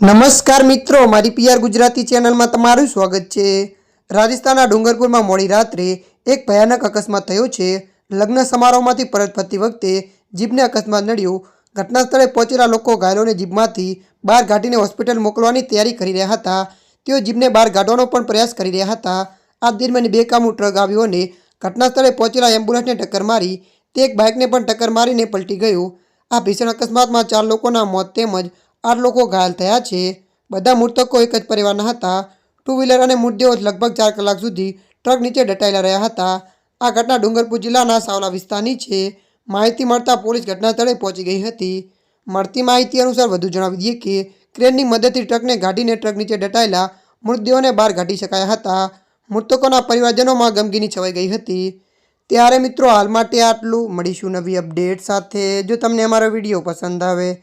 નમસ્કાર મિત્રો મારી પીઆર ગુજરાતી ચેનલમાં તમારું સ્વાગત છે. રાજસ્થાનના ડુંગરપુરમાં મોડી રાત્રે એક ભયાનક અકસ્માત થયો છે. લગ્ન સમારોહમાંથી પરત ફરતી વખતે જીપને અકસ્માત નડ્યો. ઘટના સ્થળે પહોંચેલા લોકો ઘાયલોને જીપમાંથી બહાર કાઢીને હોસ્પિટલ મોકલવાની તૈયારી કરી રહ્યા હતા. તેઓ જીપને બહાર કાઢવાનો પણ પ્રયાસ કરી રહ્યા હતા. આ દરમિયાન બેકામું ટ્રક આવ્યો અને ઘટના સ્થળે પહોંચેલા એમ્બ્યુલન્સને ટક્કર મારી, તે એક બાઇકને પણ ટક્કર મારીને પલટી ગયું. આ ભીષણ અકસ્માતમાં ચાર લોકોના મોત તેમજ આઠ લોકો ઘાયલ થયા છે. બધા મૃતકો એક જ પરિવારના હતા. ટુ વ્હીલર અને મૃતદેહો લગભગ ચાર કલાક સુધી ટ્રક નીચે દટાયેલા રહ્યા હતા. આ ઘટના ડુંગરપુર જિલ્લાના સાવલા વિસ્તારની છે. માહિતી મળતા પોલીસ ઘટના સ્થળે પહોંચી ગઈ હતી. મળતી માહિતી અનુસાર વધુ જણાવી દઈએ કે ક્રેનની મદદથી ટ્રકને ગાઢીને ટ્રક નીચે દટાયેલા મૃતદેહોને બહાર કાઢી શકાયા હતા. મૃતકોના પરિવારજનોમાં ગમગીની છવાઈ ગઈ હતી. ત્યારે મિત્રો, હાલ માટે આટલું. મળીશું નવી અપડેટ સાથે. જો તમને અમારો વીડિયો પસંદ આવે